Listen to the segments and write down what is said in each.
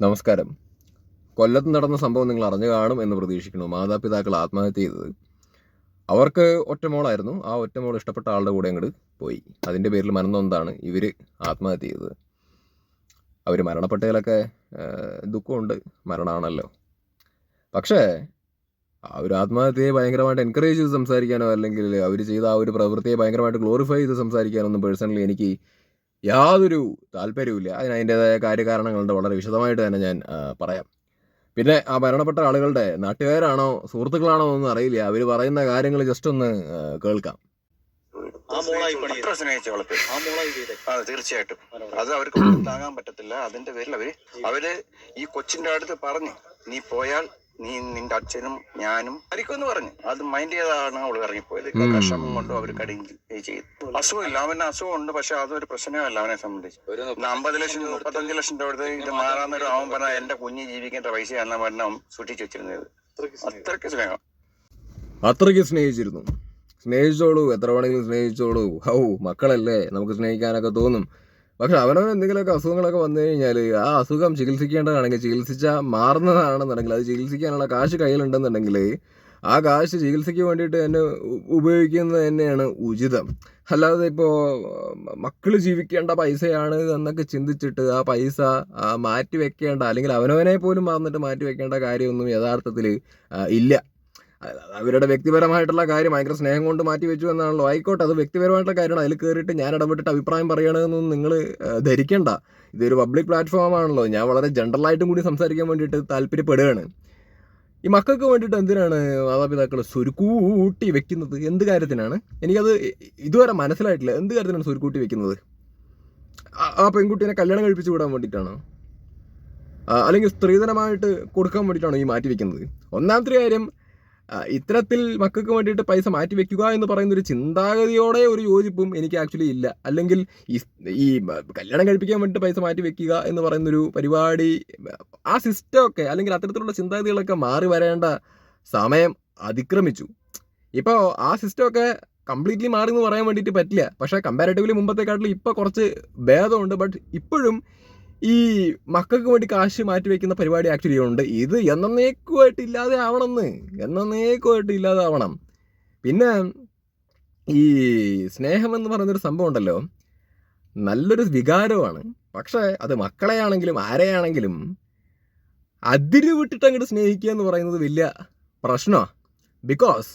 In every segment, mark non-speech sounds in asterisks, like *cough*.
നമസ്കാരം. കൊല്ലത്ത് നടന്ന സംഭവം നിങ്ങൾ അറിഞ്ഞു കാണും എന്ന് പ്രതീക്ഷിക്കുന്നു. മാതാപിതാക്കൾ ആത്മഹത്യ ചെയ്തത്. അവർക്ക് ഒറ്റമോളായിരുന്നു ആ ഒറ്റമോൾ ഇഷ്ടപ്പെട്ട ആളുടെ കൂടെ അങ്ങോട്ട് പോയി. അതിന്റെ പേരിൽ മനന്നൊന്താണ് ഇവർ ആത്മഹത്യ ചെയ്തത്. അവർ മരണപ്പെട്ടതിലൊക്കെ ദുഃഖമുണ്ട്. മരണമാണല്ലോ. പക്ഷേ അവർ ആത്മഹത്യയെ ഭയങ്കരമായിട്ട് എൻകറേജ് ചെയ്ത് സംസാരിക്കാനോ അല്ലെങ്കിൽ അവർ ചെയ്ത ആ ഒരു പ്രവൃത്തിയെ ഭയങ്കരമായിട്ട് ഗ്ലോറിഫൈ ചെയ്ത് സംസാരിക്കാനോ ഒന്നും പേഴ്സണലി എനിക്ക് യാതൊരു താല്പര്യവുമില്ല. അതിന് അതിന്റെതായ കാര്യകാരണങ്ങളുണ്ട്. വളരെ വിശദമായിട്ട് തന്നെ ഞാൻ പറയാം. പിന്നെ ആ മരണപ്പെട്ട ആളുകളുടെ നാട്ടുകാരാണോ സുഹൃത്തുക്കളാണോ എന്നൊന്നും അറിയില്ല. അവർ പറയുന്ന കാര്യങ്ങൾ ജസ്റ്റ് ഒന്ന് കേൾക്കാം. തീർച്ചയായിട്ടും. അത് അവർക്ക് *coughs* താങ്ങാൻ പറ്റത്തില്ല. അതിന്റെ പേരിൽ അവർ അവർ ഈ കൊച്ചിന്റെ അടുത്ത് പറഞ്ഞു നീ പോയാൽ നീ നിന്റെ അച്ഛനും ഞാനും മരിക്കുമെന്ന് പറഞ്ഞു. അത് മൈൻഡ് ചെയ്താണ് അവൾ ഇറങ്ങിപ്പോയത്. കഷമം കഷ്ടം കൊണ്ടും അവർ കടിയും ചെയ്തു. അസുഖമില്ല. അവന് അസുഖം ഉണ്ട് പക്ഷെ അതൊരു പ്രശ്നമല്ല അവനെ സംബന്ധിച്ച്. ഒരു അമ്പത് ലക്ഷം മുപ്പത്തഞ്ച് ലക്ഷം രൂപ ഇത് മാറാന്നൊരു അവൻ പറഞ്ഞ എന്റെ കുഞ്ഞ് ജീവിക്കേണ്ട പൈസ എന്ന പറഞ്ഞ അവൻ സൂക്ഷിച്ചു വെച്ചിരുന്നത്. അത്രയ്ക്ക് സ്നേഹം. അത്രയ്ക്ക് സ്നേഹം. അത്രയ്ക്ക് സ്നേഹിച്ചിരുന്നു. സ്നേഹിച്ചോളൂ. എത്ര വേണമെങ്കിലും സ്നേഹിച്ചോളൂ. ഹൗ മക്കളല്ലേ? നമുക്ക് സ്നേഹിക്കാനൊക്കെ തോന്നും. പക്ഷെ അവനവൻ എന്തെങ്കിലുമൊക്കെ അസുഖങ്ങളൊക്കെ വന്നു കഴിഞ്ഞാൽ ആ അസുഖം ചികിത്സിക്കേണ്ടതാണെങ്കിൽ ചികിത്സിച്ചാൽ മാറുന്നതാണെന്നുണ്ടെങ്കിൽ അത് ചികിത്സിക്കാനുള്ള കാശ് കയ്യിലുണ്ടെന്നുണ്ടെങ്കിൽ ആ കാശ് ചികിത്സയ്ക്ക് വേണ്ടിയിട്ട് തന്നെ ഉപയോഗിക്കുന്നത് തന്നെയാണ് ഉചിതം. അല്ലാതെ ഇപ്പോൾ മക്കൾ ജീവിക്കേണ്ട പൈസയാണ് എന്നൊക്കെ ചിന്തിച്ചിട്ട് ആ പൈസ മാറ്റി വെക്കേണ്ട അല്ലെങ്കിൽ അവനവനെ പോലും മറന്നിട്ട് മാറ്റി വെക്കേണ്ട കാര്യമൊന്നും യഥാർത്ഥത്തിൽ ഇല്ല. അവരുടെ വ്യക്തിപരമായിട്ടുള്ള കാര്യം ഭയങ്കര സ്നേഹം കൊണ്ട് മാറ്റി വെച്ചു എന്നാണല്ലോ. ആയിക്കോട്ടെ അത് വ്യക്തിപരമായിട്ടുള്ള കാര്യമാണ്. അതിൽ കയറിയിട്ട് ഞാൻ ഇടപെട്ടിട്ട് അഭിപ്രായം പറയണമെന്നൊന്നും നിങ്ങൾ ധരിക്കണ്ട. ഇതൊരു പബ്ലിക് പ്ലാറ്റ്ഫോം ആണല്ലോ. ഞാൻ വളരെ ജനറലായിട്ടും കൂടി സംസാരിക്കാൻ വേണ്ടിയിട്ട് താല്പര്യപ്പെടുകയാണ്. ഈ മക്കൾക്ക് വേണ്ടിയിട്ട് എന്തിനാണ് മാതാപിതാക്കൾ സുരുക്കൂട്ടി വെക്കുന്നത്? എന്ത് കാര്യത്തിനാണ്? എനിക്കത് ഇതുവരെ മനസ്സിലായിട്ടില്ല. എന്ത് കാര്യത്തിനാണ് സുരുക്കൂട്ടി വെക്കുന്നത്? ആ- പെൺകുട്ടീനെ കല്യാണം കഴിപ്പിച്ച് വിടാൻ വേണ്ടിയിട്ടാണോ? അല്ലെങ്കിൽ സ്ത്രീധനമായിട്ട് കൊടുക്കാൻ വേണ്ടിയിട്ടാണോ ഈ മാറ്റി വെക്കുന്നത്? ഒന്നാമത്തെ കാര്യം ഇത്തരത്തിൽ മക്കൾക്ക് വേണ്ടിയിട്ട് പൈസ മാറ്റി വെക്കുക എന്ന് പറയുന്ന ഒരു ചിന്താഗതിയോടെ ഒരു യോജിപ്പും എനിക്ക് ആക്ച്വലി ഇല്ല. അല്ലെങ്കിൽ ഈ കല്യാണം കഴിപ്പിക്കാൻ വേണ്ടിയിട്ട് പൈസ മാറ്റി വെക്കുക എന്ന് പറയുന്നൊരു പരിപാടി ആ സിസ്റ്റം ഒക്കെ അല്ലെങ്കിൽ അത്തരത്തിലുള്ള ചിന്താഗതികളൊക്കെ മാറി വരേണ്ട സമയം അതിക്രമിച്ചു. ഇപ്പോൾ ആ സിസ്റ്റം ഒക്കെ കംപ്ലീറ്റ്ലി മാറി എന്ന് പറയാൻ വേണ്ടിയിട്ട് പറ്റില്ല. പക്ഷേ കമ്പാരിറ്റീവ്ലി മുമ്പത്തെക്കാട്ടിലും ഇപ്പോൾ കുറച്ച് ഭേദമുണ്ട്. ബട്ട് ഇപ്പോഴും ഈ മക്കൾക്ക് വേണ്ടി കാശ് മാറ്റി വെക്കുന്ന പരിപാടി ആക്ച്വലി ഉണ്ട് ഇത് എന്നേക്കുമായിട്ട് ഇല്ലാതെ ആവണമെന്ന്. എന്നേക്കുമായിട്ട് ഇല്ലാതെ ആവണം. പിന്നെ ഈ സ്നേഹം എന്ന് പറയുന്നൊരു സംഭവം ഉണ്ടല്ലോ. നല്ലൊരു വികാരമാണ്. പക്ഷേ അത് മക്കളെയാണെങ്കിലും ആരെയാണെങ്കിലും അതിര് വിട്ടിട്ട് അങ്ങോട്ട് സ്നേഹിക്കുക എന്ന് പറയുന്നത് വലിയ പ്രശ്നമാണ് ബിക്കോസ്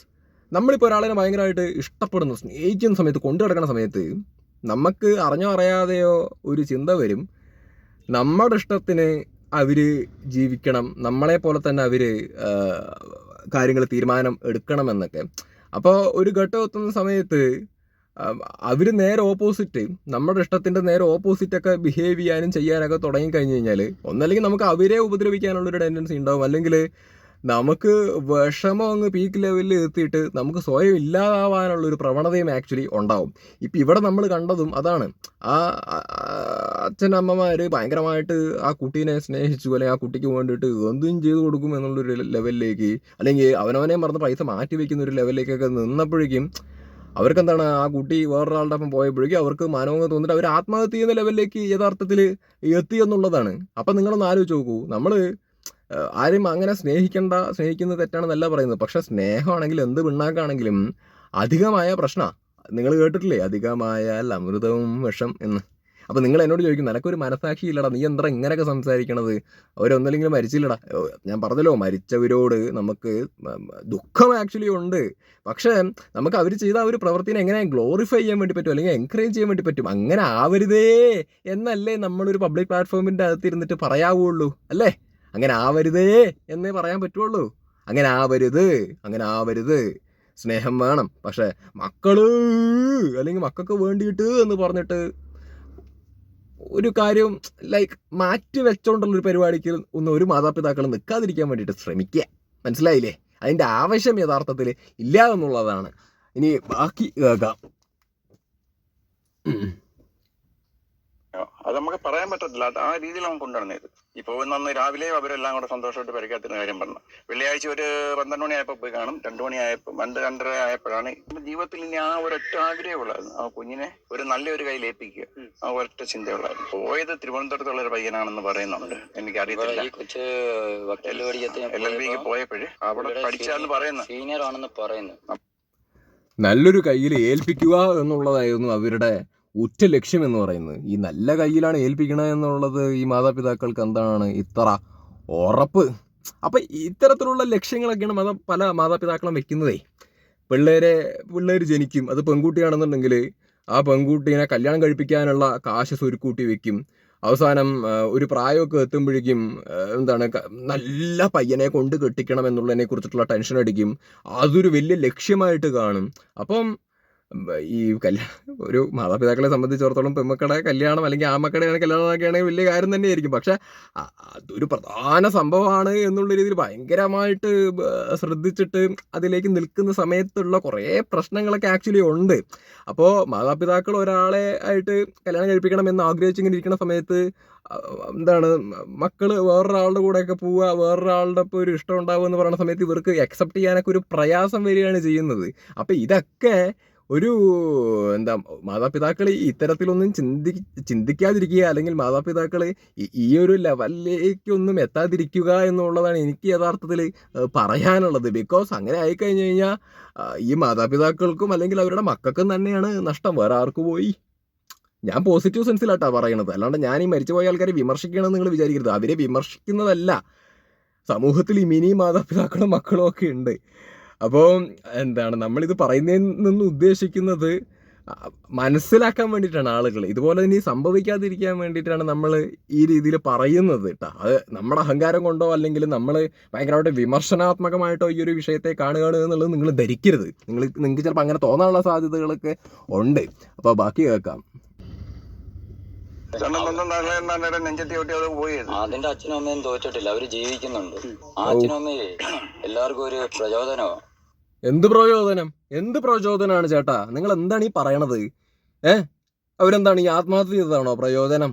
നമ്മളിപ്പോൾ ഒരാളിനെ ഭയങ്കരമായിട്ട് ഇഷ്ടപ്പെടുന്നു. സ്നേഹിക്കുന്ന സമയത്ത് കൊണ്ടു കിടക്കുന്ന സമയത്ത് നമുക്ക് അറിഞ്ഞോ അറിയാതെയോ ഒരു ചിന്ത വരും. നമ്മുടെ ഇഷ്ടത്തിന് അവർ ജീവിക്കണം. നമ്മളെ പോലെ തന്നെ അവർ കാര്യങ്ങൾ തീരുമാനം എടുക്കണമെന്നൊക്കെ. അപ്പോൾ ഒരു ഘട്ടം എത്തുന്ന സമയത്ത് അവർ നേരെ ഓപ്പോസിറ്റ് നമ്മുടെ ഇഷ്ടത്തിന്റെ നേരെ ഓപ്പോസിറ്റൊക്കെ ബിഹേവ് ചെയ്യാനും ചെയ്യാനൊക്കെ തുടങ്ങി കഴിഞ്ഞ് കഴിഞ്ഞാൽ ഒന്നല്ലെങ്കിൽ നമുക്ക് അവരെ ഉപദ്രവിക്കാനുള്ളൊരു ടെൻഡൻസി ഉണ്ടാവും. അല്ലെങ്കിൽ നമുക്ക് വിഷമം അങ്ങ് പീക്ക് ലെവലിൽ എത്തിയിട്ട് നമുക്ക് സ്വയം ഇല്ലാതാവാനുള്ള ഒരു പ്രവണതയും ആക്ച്വലി ഉണ്ടാവും. ഇപ്പം ഇവിടെ നമ്മൾ കണ്ടതും അതാണ്. ആ അച്ഛനമ്മമാർ ഭയങ്കരമായിട്ട് ആ കുട്ടീനെ സ്നേഹിച്ചു അല്ലെങ്കിൽ ആ കുട്ടിക്ക് വേണ്ടിയിട്ട് എന്തും ചെയ്തു കൊടുക്കും എന്നുള്ളൊരു ലെവലിലേക്ക് അല്ലെങ്കിൽ അവനവനെ മറന്ന് പൈസ മാറ്റി വെക്കുന്ന ഒരു ലെവലിലേക്കൊക്കെ നിന്നപ്പോഴേക്കും അവർക്ക് എന്താണ് ആ കുട്ടി വേറൊരാളുടെ ഒപ്പം പോയപ്പോഴേക്കും അവർക്ക് മാനവങ്ങൾ തോന്നിട്ട് അവർ ആത്മഹത്യ ചെയ്യുന്ന ലെവലിലേക്ക് യഥാർത്ഥത്തിൽ എത്തി എന്നുള്ളതാണ്. അപ്പം നിങ്ങളൊന്ന് ആലോചിച്ച് നോക്കൂ. നമ്മൾ ആരും അങ്ങനെ സ്നേഹിക്കേണ്ട സ്നേഹിക്കുന്നത് തെറ്റാണെന്നല്ല പറയുന്നത്. പക്ഷെ സ്നേഹമാണെങ്കിൽ എന്ത് പിണ്ണാക്കാണെങ്കിലും അധികമായ പ്രശ്നമാണ് നിങ്ങൾ കേട്ടിട്ടില്ലേ? അധികമായാൽ അമൃതവും വിഷം എന്ന്. അപ്പോൾ നിങ്ങൾ എന്നോട് ചോദിക്കും നിനക്കൊരു മനസാക്ഷി ഇല്ലടാ. നീ എന്താ ഇങ്ങനെയൊക്കെ സംസാരിക്കണത്? അവരൊന്നല്ലെങ്കിലും മരിച്ചില്ലടാ. ഞാൻ പറഞ്ഞല്ലോ മരിച്ചവരോട് നമുക്ക് ദുഃഖം ആക്ച്വലി ഉണ്ട്. പക്ഷേ നമുക്ക് അവർ ചെയ്ത ആ ഒരു പ്രവൃത്തിനെ എങ്ങനെ ഗ്ലോറിഫൈ ചെയ്യാൻ വേണ്ടി പറ്റും? അല്ലെങ്കിൽ എൻകറേജ് ചെയ്യാൻ വേണ്ടി പറ്റും? അങ്ങനെ ആവരുതേ എന്നല്ലേ നമ്മളൊരു പബ്ലിക് പ്ലാറ്റ്ഫോമിന്റെ അകത്ത് ഇരുന്നിട്ട് പറയാവുള്ളൂ. അല്ലേ? അങ്ങനെ ആവരുതേ എന്നേ പറയാൻ പറ്റുള്ളൂ. അങ്ങനെ ആവരുത് അങ്ങനെ ആവരുത്. സ്നേഹം വേണം. പക്ഷെ മക്കൾ അല്ലെങ്കിൽ മക്കൾക്ക് വേണ്ടിയിട്ട് എന്ന് പറഞ്ഞിട്ട് ഒരു കാര്യം ലൈക്ക് മാറ്റി വെച്ചോണ്ടുള്ള ഒരു പരിപാടിക്ക് ഒന്നും ഒരു മാതാപിതാക്കൾ നിൽക്കാതിരിക്കാൻ വേണ്ടിയിട്ട് ശ്രമിക്കുക. മനസ്സിലായില്ലേ? അതിന്റെ ആവശ്യം യഥാർത്ഥത്തിൽ ഇല്ല എന്നുള്ളതാണ്. ഇനി ബാക്കി കേൾക്കാം. അത് നമുക്ക് പറയാൻ പറ്റത്തില്ല. അത് ആ രീതിയിലാണ് കൊണ്ടുവരുന്നത് ഈ പോകുന്ന അന്ന് രാവിലെ അവരെല്ലാം കൂടെ സന്തോഷമായിട്ട് പരിക്കാത്തിന് കാര്യം പറഞ്ഞു. വെള്ളിയാഴ്ച ഒരു പന്ത്രണ്ട് മണിയായപ്പോൾ പോയി കാണും. രണ്ടു മണിയായപ്പോൾ രണ്ട് രണ്ടര ആയപ്പോഴാണ് ജീവിതത്തിൽ ഇനി ആ ഒരൊറ്റ ആഗ്രഹമുള്ളായിരുന്നു ആ കുഞ്ഞിനെ ഒരു നല്ലൊരു കയ്യിൽ ഏൽപ്പിക്കുക. ആ ഒരൊറ്റ ചിന്തയുള്ളായിരുന്നു. പോയത് തിരുവനന്തപുരത്തുള്ള ഒരു പയ്യനാണെന്ന് പറയുന്നുണ്ട്. എനിക്ക് അറിയത്തില്ല എൽ എൽ ബിക്ക് പോയപ്പോഴേ അവിടെ പഠിച്ചാന്ന് പറയുന്നു. സീനിയർ ആണെന്ന് പറയുന്നു. നല്ലൊരു കയ്യിൽ ഏൽപ്പിക്കുക എന്നുള്ളതായിരുന്നു അവരുടെ ഉറ്റ ലക്ഷ്യം എന്ന് പറയുന്നത്. ഈ നല്ല കയ്യിലാണ് ഏൽപ്പിക്കണത് എന്നുള്ളത് ഈ മാതാപിതാക്കൾക്ക് എന്താണ് ഇത്ര ഉറപ്പ്? അപ്പൊ ഇത്തരത്തിലുള്ള ലക്ഷ്യങ്ങളൊക്കെയാണ് മത പല മാതാപിതാക്കളും വെക്കുന്നതേ. പിള്ളേരെ പിള്ളേർ ജനിക്കും. അത് പെൺകുട്ടിയാണെന്നുണ്ടെങ്കിൽ ആ പെൺകുട്ടീനെ കല്യാണം കഴിപ്പിക്കാനുള്ള കാശ് സ്വരുക്കൂട്ടി വെക്കും. അവസാനം ഒരു പ്രായമൊക്കെ എത്തുമ്പോഴേക്കും എന്താണ് നല്ല പയ്യനെ കൊണ്ട് കെട്ടിക്കണം എന്നുള്ളതിനെ കുറിച്ചിട്ടുള്ള ടെൻഷൻ അടിക്കും അതൊരു വലിയ ലക്ഷ്യമായിട്ട് കാണും. അപ്പം ഈ കല്യാണം ഒരു മാതാപിതാക്കളെ സംബന്ധിച്ചിടത്തോളം പെമ്മക്കടെ കല്യാണം അല്ലെങ്കിൽ ആമക്കടെ കല്യാണം ആണെങ്കിൽ വലിയ കാര്യം തന്നെയായിരിക്കും. പക്ഷെ അതൊരു പ്രധാന സംഭവമാണ് എന്നുള്ള രീതിയിൽ ഭയങ്കരമായിട്ട് ശ്രദ്ധിച്ചിട്ട് അതിലേക്ക് നിൽക്കുന്ന സമയത്തുള്ള കുറേ പ്രശ്നങ്ങളൊക്കെ ആക്ച്വലി ഉണ്ട്. അപ്പോൾ മാതാപിതാക്കൾ ഒരാളെ ആയിട്ട് കല്യാണം കഴിപ്പിക്കണം എന്ന് ആഗ്രഹിച്ചിങ്ങനെ ഇരിക്കുന്ന സമയത്ത് എന്താണ് മക്കൾ വേറൊരാളുടെ കൂടെയൊക്കെ പോവുക വേറൊരാളുടെ ഇപ്പോൾ ഒരു ഇഷ്ടം ഉണ്ടാവുക എന്ന് പറയുന്ന സമയത്ത് ഇവർക്ക് അക്സെപ്റ്റ് ചെയ്യാനൊക്കെ ഒരു പ്രയാസം വരികയാണ് ചെയ്യുന്നത്. അപ്പം ഇതൊക്കെ ഒരു എന്താ മാതാപിതാക്കൾ ഇത്തരത്തിലൊന്നും ചിന്തി ചിന്തിക്കാതിരിക്കുക അല്ലെങ്കിൽ മാതാപിതാക്കൾ ഈ ഒരു ലെവലിലേക്കൊന്നും എത്താതിരിക്കുക എന്നുള്ളതാണ് എനിക്ക് യഥാർത്ഥത്തിൽ പറയാനുള്ളത്. ബിക്കോസ് അങ്ങനെ ആയിക്കഴിഞ്ഞ് കഴിഞ്ഞാൽ ഈ മാതാപിതാക്കൾക്കും അല്ലെങ്കിൽ അവരുടെ മക്കൾക്കും തന്നെയാണ് നഷ്ടം. വേറെ ആർക്ക് പോയി? ഞാൻ പോസിറ്റീവ് സെൻസിലാട്ടാ പറയണത്. അല്ലാണ്ട് ഞാൻ ഈ മരിച്ചുപോയ ആൾക്കാരെ വിമർശിക്കണമെന്ന് നിങ്ങൾ വിചാരിക്കരുത്. അവരെ വിമർശിക്കുന്നതല്ല. സമൂഹത്തിൽ ഈ മിനി മാതാപിതാക്കളും മക്കളും ഒക്കെ ഉണ്ട്. അപ്പോൾ എന്താണ് നമ്മളിത് പറയുന്നതിൽ നിന്ന് ഉദ്ദേശിക്കുന്നത് മനസ്സിലാക്കാൻ വേണ്ടിയിട്ടാണ് ആളുകൾ. ഇതുപോലെ ഇനി സംഭവിക്കാതിരിക്കാൻ വേണ്ടിയിട്ടാണ് നമ്മൾ ഈ രീതിയിൽ പറയുന്നത് കേട്ടോ. അത് നമ്മുടെ അഹങ്കാരം കൊണ്ടോ അല്ലെങ്കിൽ നമ്മൾ ഭയങ്കരമായിട്ട് വിമർശനാത്മകമായിട്ടോ ഈ ഒരു വിഷയത്തെ കാണുകയാണ് എന്നുള്ളത് നിങ്ങൾ ധരിക്കരുത്. നിങ്ങൾ നിങ്ങൾക്ക് ചിലപ്പോൾ അങ്ങനെ തോന്നാനുള്ള സാധ്യതകളൊക്കെ ഉണ്ട്. അപ്പോൾ ബാക്കി കേൾക്കാം. അതിന്റെ അച്ഛനും അമ്മയും തോറ്റിട്ടില്ല. അവർ ജീവിക്കുന്നുണ്ട്. ആ അച്ഛനും അമ്മയെ എല്ലാവർക്കും ഒരു പ്രചോദനമോ. എന്ത് പ്രചോദനം? എന്ത് പ്രചോദനമാണ് ചേട്ടാ? നിങ്ങൾ എന്താണ് ഈ പറയണത്? ഏ? അവരെന്താണ് ഈ ആത്മഹത്യ ചെയ്തതാണോ പ്രയോജനം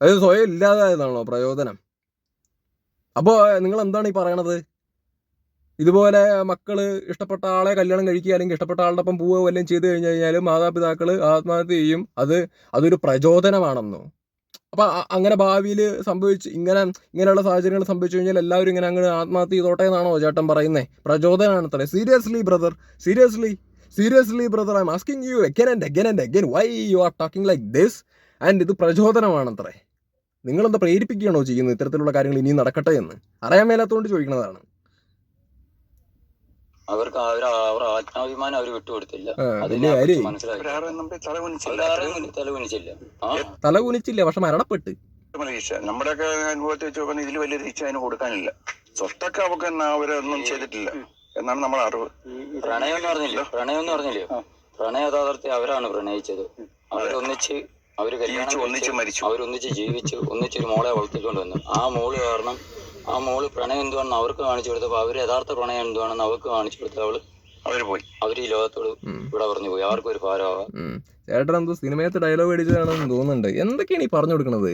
അത് സ്വയം ഇല്ലാതായതാണോ പ്രയോജനം അപ്പോൾ നിങ്ങൾ എന്താണ് ഈ പറയണത്? ഇതുപോലെ മക്കൾ ഇഷ്ടപ്പെട്ട ആളെ കല്യാണം കഴിക്കുക അല്ലെങ്കിൽ ഇഷ്ടപ്പെട്ട ആളുടെ ഒപ്പം പോവുക വല്ലതും ചെയ്തു കഴിഞ്ഞു കഴിഞ്ഞാൽ മാതാപിതാക്കൾ ആത്മഹത്യ ചെയ്യും. അത് അതൊരു പ്രചോദനമാണെന്നോ? അപ്പൊ അ- അങ്ങനെ ഭാവിയിൽ സംഭവിച്ച് ഇങ്ങനെ ഇങ്ങനെയുള്ള സാഹചര്യങ്ങൾ സംഭവിച്ചു കഴിഞ്ഞാൽ എല്ലാവരും ഇങ്ങനെ അങ്ങോട്ട് ആത്മഹത്യ ചെയ്തോട്ടെ എന്നാണോ ചേട്ടൻ പറയുന്നത് പ്രചോദനമാണ് തന്നെ seriously brother seriously seriously brother I'm asking you again and again and again why you are talking like this and ഇത് പ്രചോദനമാണത്രേ. നിങ്ങളെന്താ പ്രേരിപ്പിക്കുകയാണോ ചെയ്യുന്നത് ഇത്തരത്തിലുള്ള കാര്യങ്ങൾ ഇനിയും നടക്കട്ടെ എന്ന്? അറിയാൻ മേലാത്തതുകൊണ്ട് ചോദിക്കുന്നതാണ്. അവർക്ക് അവർ അവരുടെ ആത്മാഭിമാനം അവർ വിട്ടുകൊടുത്തില്ല. തലകുനിച്ചില്ല അതിനെ വലിയ കാര്യം മനസ്സിലാക്കി. അവരാരും നമുക്ക് തല കുനിച്ചില്ല. അവരാരും തെളിവിനിച്ചില്ല തല കുനിച്ചില്ല. പക്ഷെ മരണപ്പെട്ട്. നമ്മുടെ അനുഭവത്തെ നമ്മുടെയൊക്കെ അനുഭവത്തിൽ വെച്ച് നോക്കുന്ന ഇതിൽ വലിയ ശിക്ഷ അതിന് കൊടുക്കാനില്ല. സ്വത്തൊക്കെ അവർക്ക് അവരൊന്നും ചെയ്തിട്ടില്ല. എന്നാണ് നമ്മുടെ അറിവ്. പ്രണയം എന്ന് പറഞ്ഞില്ലേ? പ്രണയം എന്ന് പറഞ്ഞില്ലേ? പ്രണയ യഥാർത്ഥത്തിൽ അവരാണ് പ്രണയിച്ചത്. അവരൊന്നിച്ച് അവർ കല്യാണം ഒന്നിച്ച് മരിച്ചു. അവരൊന്നിച്ച് ജീവിച്ച് ഒന്നിച്ചൊരു മോളെ വളർത്തിക്കൊണ്ട് വന്നു. ആ മോൾ കാരണം ആ മോൾ പ്രണയം എന്തുവാണെന്ന് അവർക്ക് കാണിച്ചു കൊടുത്തപ്പോൾ അവർ യഥാർത്ഥ പ്രണയം എന്തുവാണെന്ന് അവർക്ക് കാണിച്ചു കൊടുത്തു അവൾ അവർ പോയി. അവർ ഈ ലോകത്തോട്. ഇവിടെ പറഞ്ഞു പോയി. അവർക്ക് ഒരു ഭാരമാവാം. ചേട്ടൻ എന്തോ സിനിമയത്തെ ഡയലോഗ് അടിച്ചതാണെന്ന് തോന്നുന്നുണ്ട്. എന്തൊക്കെയാണ് ഈ പറഞ്ഞു കൊടുക്കുന്നത്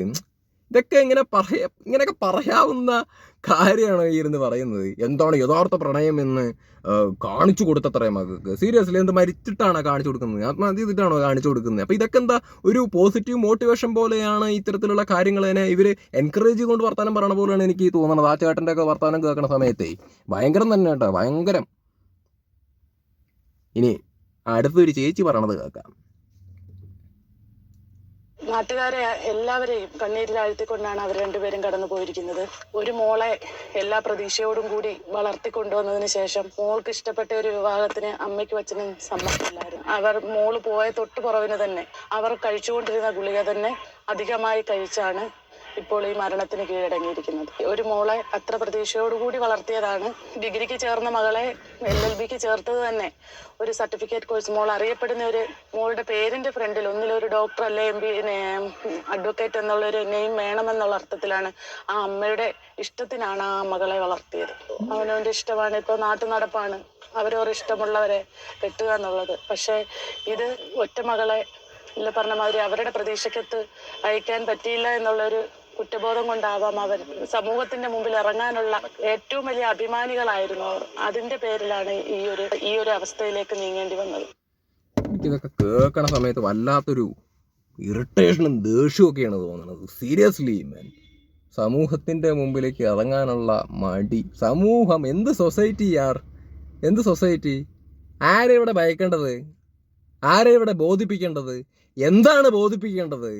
ഇതൊക്കെ ഇങ്ങനെ പറയാ ഇങ്ങനെയൊക്കെ പറയാവുന്ന കാര്യമാണ് ഇരുന്ന് പറയുന്നത്? എന്താണ് യഥാർത്ഥ പ്രണയം എന്ന് കാണിച്ചു കൊടുത്തത്രേ മകൾക്ക് സീരിയസ്ലി എന്ത് മരിച്ചിട്ടാണോ കാണിച്ചു കൊടുക്കുന്നത്? ആത്മഹത്യ ചെയ്തിട്ടാണോ കാണിച്ചു കൊടുക്കുന്നത്? അപ്പോൾ ഇതൊക്കെ എന്താ ഒരു പോസിറ്റീവ് മോട്ടിവേഷൻ പോലെയാണ് ഇത്തരത്തിലുള്ള കാര്യങ്ങളെ ഇവർ എൻകറേജ് ചെയ്തുകൊണ്ട് വർത്താനം പറയണ പോലെയാണ് എനിക്ക് തോന്നുന്നത്. ആ ചേട്ടന്റെ ഒക്കെ വർത്താനം കേൾക്കണ സമയത്തെ. ഭയങ്കരം തന്നെ കേട്ടോ ഭയങ്കരം. ഇനി അടുത്തൊരു ചേച്ചി പറയണത് കേൾക്കാം. നാട്ടുകാരെ എല്ലാവരെയും കണ്ണീരിലാഴ്ത്തിക്കൊണ്ടാണ് അവർ രണ്ടുപേരും കടന്നു പോയിരിക്കുന്നത്. ഒരു മോളെ എല്ലാ പ്രതീക്ഷയോടും കൂടി വളർത്തിക്കൊണ്ടുവന്നതിന് ശേഷം മോൾക്ക് ഇഷ്ടപ്പെട്ട ഒരു വിവാഹത്തിന് അമ്മയ്ക്ക് അച്ഛനും സമ്മതമില്ലായിരുന്നു അവർ മോൾ പോയ തൊട്ട് പുറവിന് തന്നെ അവർ കഴിച്ചുകൊണ്ടിരുന്ന ഗുളിക തന്നെ അധികമായി കഴിച്ചാണ് ഇപ്പോൾ ഈ മരണത്തിന് കീഴടങ്ങിയിരിക്കുന്നത്. ഒരു മോളെ അത്ര പ്രതീക്ഷയോടുകൂടി വളർത്തിയതാണ്. ഡിഗ്രിക്ക് ചേർന്ന മകളെ എൽ എൽ ബിക്ക് ചേർത്തത് തന്നെ ഒരു സർട്ടിഫിക്കറ്റ് കോഴ്സ്. മോൾ അറിയപ്പെടുന്ന ഒരു മോളുടെ പേരിന്റെ ഫ്രണ്ടിൽ ഒന്നിലൊരു ഡോക്ടർ അല്ലെ എം ബി അഡ്വക്കേറ്റ് എന്നുള്ള ഒരു നെയിം വേണമെന്നുള്ള അർത്ഥത്തിലാണ് ആ അമ്മയുടെ ഇഷ്ടത്തിനാണ് ആ മകളെ വളർത്തിയത്. അവനവന്റെ ഇഷ്ടമാണ്. ഇപ്പൊ നാട്ടു നടപ്പാണ് അവരോർ ഇഷ്ടമുള്ളവരെ കെട്ടുക എന്നുള്ളത്. പക്ഷെ ഇത് ഒറ്റ മകളെ ഇല്ല പറഞ്ഞ മാതിരി അവരുടെ പ്രതീക്ഷക്കത്ത് അയക്കാൻ പറ്റിയില്ല എന്നുള്ളൊരു കുറ്റബോധം കൊണ്ടാവാം അവർ. സമൂഹത്തിന്റെ മുമ്പിൽ ഇറങ്ങാനുള്ള ഏറ്റവും വലിയ അഭിമാനികളായിരുന്നു അതിന്റെ പേരിലാണ് ഈ ഒരു ഈ ഒരു അവസ്ഥയിലേക്ക് നീങ്ങേണ്ടി വന്നത്. ഇതൊക്കെ കേൾക്കണ സമയത്ത് വല്ലാത്തൊരു ഇറിറ്റേഷനും ദേഷ്യവും ഒക്കെയാണ് തോന്നുന്നത് സീരിയസ്ലി മാൻ മുമ്പിലേക്ക് ഇറങ്ങാനുള്ള മടി. സമൂഹം എന്ത് സൊസൈറ്റി യാർ? എന്ത് സൊസൈറ്റി ആരെ ഇവിടെ ഭയക്കേണ്ടത്? ആരെ ഇവിടെ ബോധിപ്പിക്കേണ്ടത്? എന്താണ് ബോധിപ്പിക്കേണ്ടത്?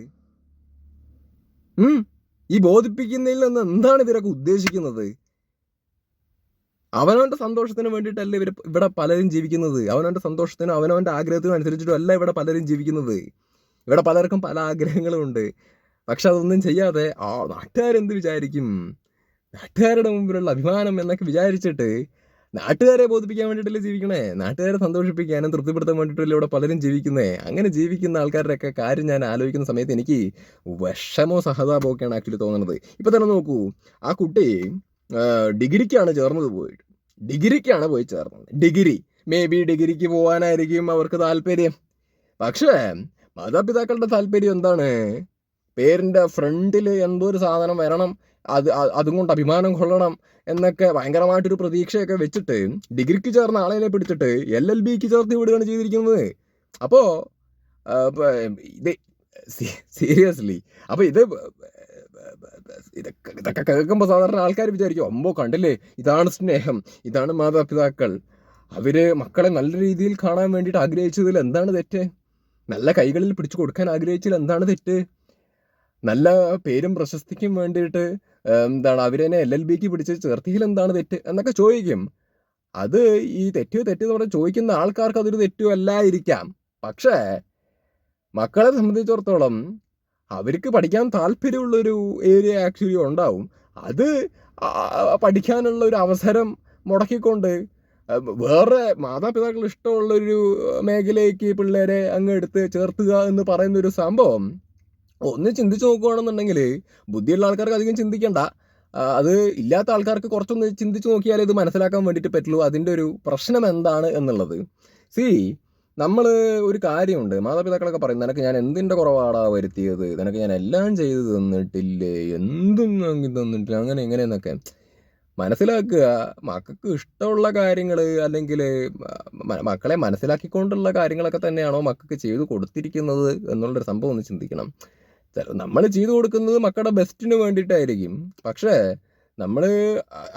ഈ ബോധിപ്പിക്കുന്നതിൽ നിന്ന് എന്താണ് ഇവരൊക്കെ ഉദ്ദേശിക്കുന്നത്? അവനവന്റെ സന്തോഷത്തിന് വേണ്ടിയിട്ടല്ല ഇവർ ഇവിടെ പലരും ജീവിക്കുന്നത്. അവനവന്റെ സന്തോഷത്തിനും അവനവന്റെ ആഗ്രഹത്തിനും അനുസരിച്ചിട്ടും അല്ല ഇവിടെ പലരും ജീവിക്കുന്നത്. ഇവിടെ പലർക്കും പല ആഗ്രഹങ്ങളും ഉണ്ട് പക്ഷെ അതൊന്നും ചെയ്യാതെ ആ നാട്ടുകാരെന്ത് വിചാരിക്കും? നാട്ടുകാരുടെ മുമ്പിലുള്ള അഭിമാനം എന്നൊക്കെ വിചാരിച്ചിട്ട് നാട്ടുകാരെ ബോധിപ്പിക്കാൻ വേണ്ടിയിട്ടല്ലേ ജീവിക്കണേ? നാട്ടുകാരെ സന്തോഷിപ്പിക്കാനും തൃപ്തിപ്പെടുത്താൻ വേണ്ടിയിട്ടല്ലേ ഇവിടെ പലരും ജീവിക്കുന്നേ? അങ്ങനെ ജീവിക്കുന്ന ആൾക്കാരുടെയൊക്കെ കാര്യം ഞാൻ ആലോചിക്കുന്ന സമയത്ത് എനിക്ക് വിഷമോ സഹതാപമോ ഒക്കെയാണ് ആക്ച്വലി തോന്നുന്നത്. ഇപ്പൊ തന്നെ നോക്കൂ ആ കുട്ടി ഡിഗ്രിക്കാണ് ചേർന്നത് പോയിട്ട് ഡിഗ്രിക്കാണ് പോയി ചേർന്നത്. ഡിഗ്രി. മേ ബി ഡിഗ്രിക്ക് പോകാനായിരിക്കും അവർക്ക് താല്പര്യം. പക്ഷേ മാതാപിതാക്കളുടെ താല്പര്യം എന്താണ്? പേരിന്റെ ഫ്രണ്ടിൽ എന്തോ ഒരു സാധനം വരണം. അത് അതും കൊണ്ട് അഭിമാനം കൊള്ളണം എന്നൊക്കെ ഭയങ്കരമായിട്ടൊരു പ്രതീക്ഷയൊക്കെ വെച്ചിട്ട് ഡിഗ്രിക്ക് ചേർന്ന ആളെ പിടിച്ചിട്ട് എൽ എൽ ബിക്ക് ചേർത്ത് വിടുകയാണ് ചെയ്തിരിക്കുന്നത്. അപ്പോൾ ഇത് സീരിയസ്ലി. അപ്പോൾ ഇത് ഇതൊക്കെ ഇതൊക്കെ കേൾക്കുമ്പോൾ സാധാരണ ആൾക്കാർ വിചാരിക്കും അമ്പോ കണ്ടില്ലേ? ഇതാണ് സ്നേഹം ഇതാണ് മാതാപിതാക്കൾ. അവർ മക്കളെ നല്ല രീതിയിൽ കാണാൻ വേണ്ടിയിട്ട് ആഗ്രഹിച്ചതിൽ എന്താണ് തെറ്റ്? നല്ല കൈകളിൽ പിടിച്ചു കൊടുക്കാൻ ആഗ്രഹിച്ചതിൽ എന്താണ് തെറ്റ്? നല്ല പേരും പ്രശസ്തിക്കും വേണ്ടിയിട്ട് എന്താണ് അവരെന്നെ എൽ എൽ ബിക്ക് പിടിച്ച് ചേർത്തിയിൽ എന്താണ് തെറ്റ് എന്നൊക്കെ ചോദിക്കും. അത് ഈ തെറ്റോ തെറ്റെന്ന് പറഞ്ഞ് ചോദിക്കുന്ന ആൾക്കാർക്ക് അതൊരു തെറ്റോ അല്ലായിരിക്കാം. പക്ഷേ മക്കളെ സംബന്ധിച്ചിടത്തോളം അവർക്ക് പഠിക്കാൻ താല്പര്യമുള്ളൊരു ഏരിയ ആക്ച്വലി ഉണ്ടാവും. അത് പഠിക്കാനുള്ള ഒരു അവസരം മുടക്കിക്കൊണ്ട് വേറെ മാതാപിതാക്കൾ ഇഷ്ടമുള്ളൊരു മേഖലയ്ക്ക് പിള്ളേരെ അങ്ങ് എടുത്ത് ചേർത്തുക എന്ന് പറയുന്നൊരു സംഭവം ഒന്ന് ചിന്തിച്ച് നോക്കുകയാണെന്നുണ്ടെങ്കിൽ ബുദ്ധിയുള്ള ആൾക്കാർക്ക് അധികം ചിന്തിക്കണ്ട. അത് ഇല്ലാത്ത ആൾക്കാർക്ക് കുറച്ചൊന്ന് ചിന്തിച്ച് നോക്കിയാലേ ഇത് മനസ്സിലാക്കാൻ വേണ്ടിയിട്ട് പറ്റുള്ളൂ. അതിന്റെ ഒരു പ്രശ്നം എന്താണ് എന്നുള്ളത്. സി നമ്മൾ ഒരു കാര്യമുണ്ട്. മാതാപിതാക്കളൊക്കെ പറയും നിനക്ക് ഞാൻ എന്തിന്റെ കുറവാടാ വരുത്തിയത്? നിനക്ക് ഞാൻ എല്ലാം ചെയ്ത് തന്നിട്ടില്ലേ? എന്തും തന്നിട്ടില്ല? അങ്ങനെ എങ്ങനെയെന്നൊക്കെ മനസ്സിലാക്കുക. മക്കൾക്ക് ഇഷ്ടമുള്ള കാര്യങ്ങൾ അല്ലെങ്കിൽ മക്കളെ മനസ്സിലാക്കിക്കൊണ്ടുള്ള കാര്യങ്ങളൊക്കെ തന്നെയാണോ മക്കൾക്ക് ചെയ്തു കൊടുത്തിരിക്കുന്നത് എന്നുള്ളൊരു സംഭവം ഒന്ന് ചിന്തിക്കണം. നമ്മൾ ചെയ്തു കൊടുക്കുന്നത് മക്കളുടെ ബെസ്റ്റിന് വേണ്ടിയിട്ടായിരിക്കും. പക്ഷേ നമ്മൾ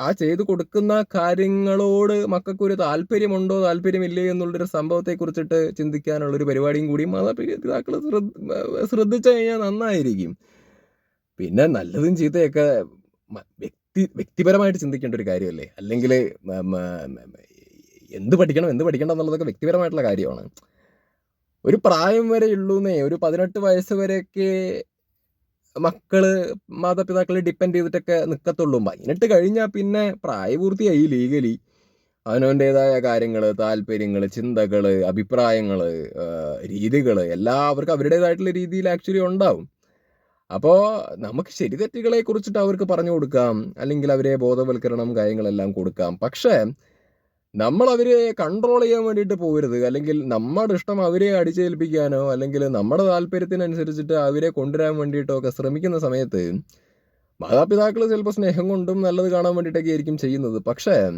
ആ ചെയ്തു കൊടുക്കുന്ന കാര്യങ്ങളോട് മക്കൾക്കൊരു താല്പര്യമുണ്ടോ താല്പര്യമില്ലേ എന്നുള്ളൊരു സംഭവത്തെ കുറിച്ചിട്ട് ചിന്തിക്കാനുള്ള ഒരു പരിപാടിയും കൂടി മാതാപിതാക്കൾ ശ്രദ്ധിച്ചു കഴിഞ്ഞാൽ നന്നായിരിക്കും. പിന്നെ നല്ലതും ചീത്തയൊക്കെ വ്യക്തി വ്യക്തിപരമായിട്ട് ചിന്തിക്കേണ്ട ഒരു കാര്യമല്ലേ? അല്ലെങ്കിൽ എന്ത് പഠിക്കണം എന്ത് പഠിക്കണം എന്നുള്ളതൊക്കെ വ്യക്തിപരമായിട്ടുള്ള കാര്യമാണ്. ഒരു പ്രായം വരെ ഉള്ളൂന്നേ. ഒരു പതിനെട്ട് വയസ്സ് വരെയൊക്കെ മക്കൾ മാതാപിതാക്കളെ ഡിപ്പെൻഡ് ചെയ്തിട്ടൊക്കെ നിൽക്കത്തുള്ളൂ പതിനെട്ട് കഴിഞ്ഞാൽ പിന്നെ പ്രായപൂർത്തിയായി ലീഗലി അവനവന്റെതായ കാര്യങ്ങൾ താല്പര്യങ്ങൾ ചിന്തകൾ അഭിപ്രായങ്ങൾ രീതികൾ എല്ലാവർക്കും അവരുടേതായിട്ടുള്ള രീതിയിൽ ആക്ച്വലി ഉണ്ടാവും. അപ്പോൾ നമുക്ക് ശരി തെറ്റുകളെ കുറിച്ചിട്ട് അവർക്ക് പറഞ്ഞു കൊടുക്കാം. അല്ലെങ്കിൽ അവരെ ബോധവൽക്കരണം കാര്യങ്ങളെല്ലാം കൊടുക്കാം. പക്ഷേ നമ്മൾ അവരെ കൺട്രോൾ ചെയ്യാൻ വേണ്ടിയിട്ട് പോകരുത് അല്ലെങ്കിൽ നമ്മുടെ ഇഷ്ടം അവരെ അടിച്ചേൽപ്പിക്കാനോ അല്ലെങ്കിൽ നമ്മുടെ താല്പര്യത്തിനനുസരിച്ചിട്ട് അവരെ കൊണ്ടുവരാൻ വേണ്ടിയിട്ടോ ഒക്കെ ശ്രമിക്കുന്ന സമയത്ത് മാതാപിതാക്കൾ ചിലപ്പോൾ സ്നേഹം കൊണ്ടും നല്ലത് കാണാൻ വേണ്ടിയിട്ടൊക്കെ ആയിരിക്കും ചെയ്യുന്നത്. പക്ഷേ